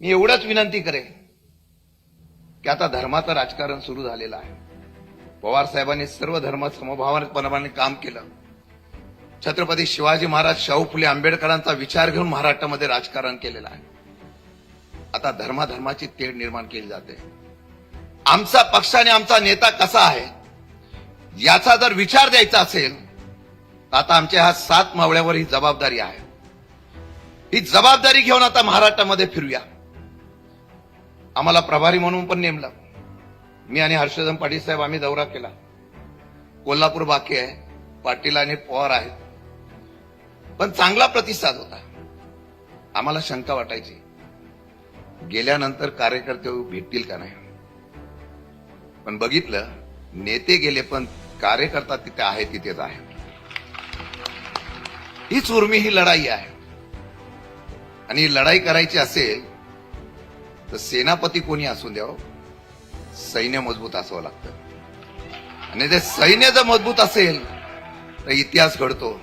मी एवढंच विनंती करेन की आता धर्माचं राजकारण सुरू झालेलं आहे. पवार साहेबांनी सर्व धर्म समभावपणाने काम केलं. छत्रपती शिवाजी महाराज शाहू फुले आंबेडकरांचा विचार घेऊन महाराष्ट्रामध्ये राजकारण केलेलं आहे. आता धर्माधर्माची तेढ निर्माण केली जाते. आमचा पक्ष आणि आमचा नेता कसा आहे याचा जर विचार द्यायचा असेल तर आता आमच्या ह्या सात मावळ्यावर ही जबाबदारी आहे. ही जबाबदारी घेऊन आता महाराष्ट्रामध्ये फिरूया. आम्हाला प्रभारी म्हणून पण नेमलं. मी आणि हर्षवर्धन पाटील साहेब आम्ही दौरा केला. कोल्हापूर बाकी आहे पाटील आणि पवार आहेत. पण चांगला प्रतिसाद होता. आम्हाला शंका वाटायची. गेल्यानंतर कार्यकर्ते भेटतील का नाही? पण बघितलं नेते गेले पण कार्यकर्ता तिथे आहे तिथेच आहे. हीच उर्मी ही लढाई आहे. आणि लढाई करायची असेल तर सेनापती कोणी असू द्यावं? सैन्य मजबूत असावं लागतं. आणि ते सैन्य जर मजबूत असेल तर इतिहास घडतो.